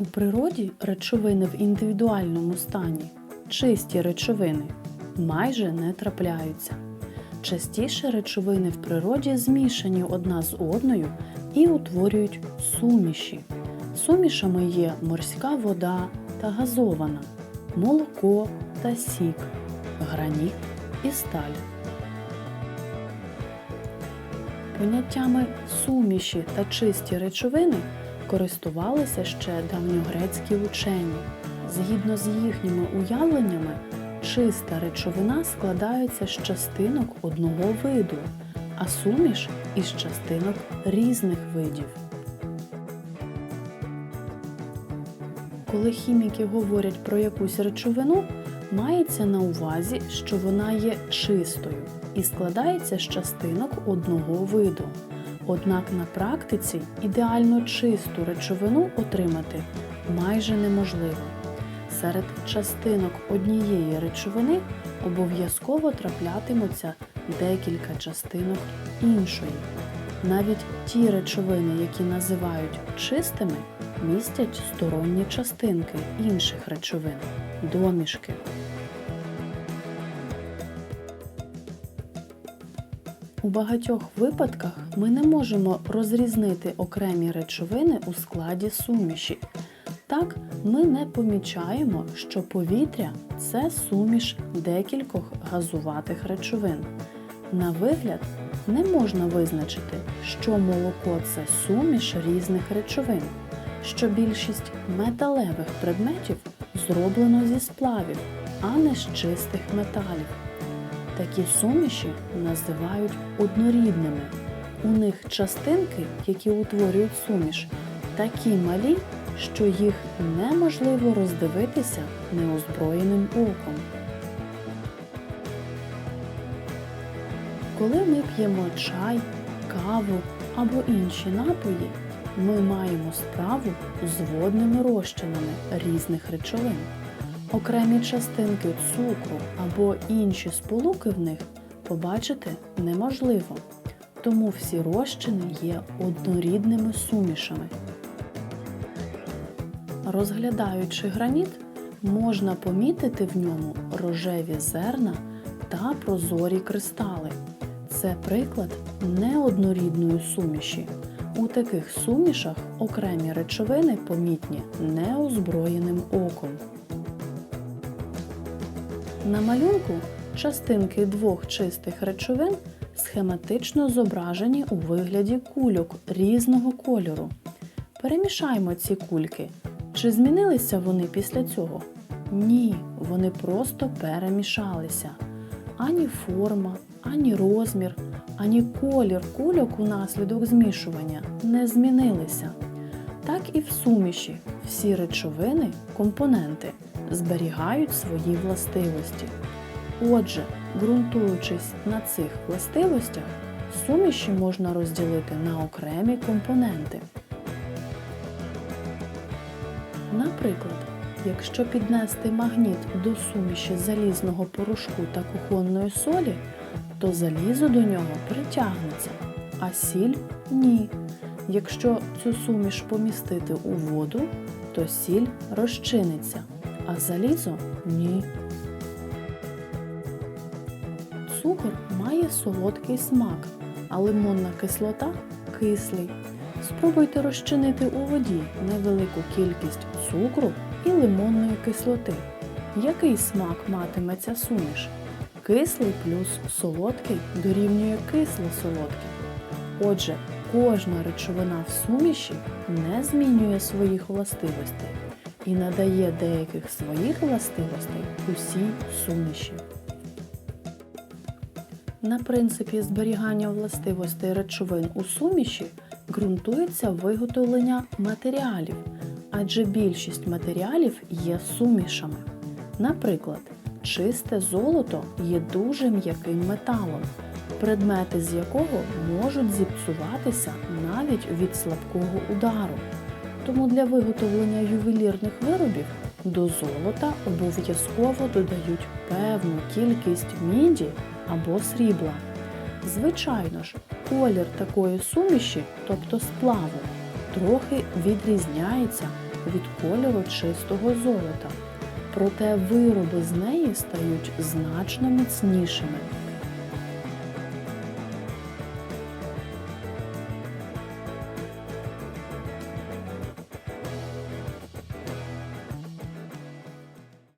У природі речовини в індивідуальному стані, чисті речовини, майже не трапляються. Частіше речовини в природі змішані одна з одною і утворюють суміші. Сумішами є морська вода та газована, молоко та сік, граніт і сталь. Поняттями суміші та чисті речовини користувалися ще давньогрецькі учені. Згідно з їхніми уявленнями, чиста речовина складається з частинок одного виду, а суміш із частинок різних видів. Коли хіміки говорять про якусь речовину, мається на увазі, що вона є чистою і складається з частинок одного виду. Однак на практиці ідеально чисту речовину отримати майже неможливо. Серед частинок однієї речовини обов'язково траплятимуться декілька частинок іншої. Навіть ті речовини, які називають чистими, містять сторонні частинки інших речовин домішки. У багатьох випадках ми не можемо розрізнити окремі речовини у складі суміші. Так, ми не помічаємо, що повітря це суміш декількох газуватих речовин. На вигляд не можна визначити, що молоко це суміш різних речовин, що більшість металевих предметів зроблено зі сплавів, а не з чистих металів. Такі суміші називають однорідними. У них частинки, які утворюють суміш, такі малі, що їх неможливо роздивитися неозброєним оком. Коли ми п'ємо чай, каву або інші напої, ми маємо справу з водними розчинами різних речовин. Окремі частинки цукру або інші сполуки в них побачити неможливо, тому всі розчини є однорідними сумішами. Розглядаючи граніт, можна помітити в ньому рожеві зерна та прозорі кристали. Це приклад неоднорідної суміші. У таких сумішах окремі речовини помітні неозброєним оком. На малюнку частинки двох чистих речовин схематично зображені у вигляді кульок різного кольору. Перемішаймо ці кульки. Чи змінилися вони після цього? Ні, вони просто перемішалися. Ані форма, ані розмір, ані колір кульок унаслідок змішування не змінилися. Так і в суміші всі речовини, компоненти зберігають свої властивості. Отже, ґрунтуючись на цих властивостях, суміші можна розділити на окремі компоненти. Наприклад, якщо піднести магніт до суміші залізного порошку та кухонної солі, то залізо до нього притягнеться, а сіль ні. Якщо цю суміш помістити у воду, то сіль розчиниться, а залізо ні. Цукор має солодкий смак, а лимонна кислота кислий. Спробуйте розчинити у воді невелику кількість цукру і лимонної кислоти. Який смак матиме ця суміш? Кислий плюс солодкий дорівнює кисло-солодкий. Отже, кожна речовина в суміші не змінює своїх властивостей і надає деяких своїх властивостей усій суміші. На принципі зберігання властивостей речовин у суміші ґрунтується виготовлення матеріалів, адже більшість матеріалів є сумішами. Наприклад, чисте золото є дуже м'яким металом, предмети з якого можуть зіпсуватися навіть від слабкого удару. Тому для виготовлення ювелірних виробів до золота обов'язково додають певну кількість міді або срібла. Звичайно ж, колір такої суміші, тобто сплаву, трохи відрізняється від кольору чистого золота. Проте вироби з неї стають значно міцнішими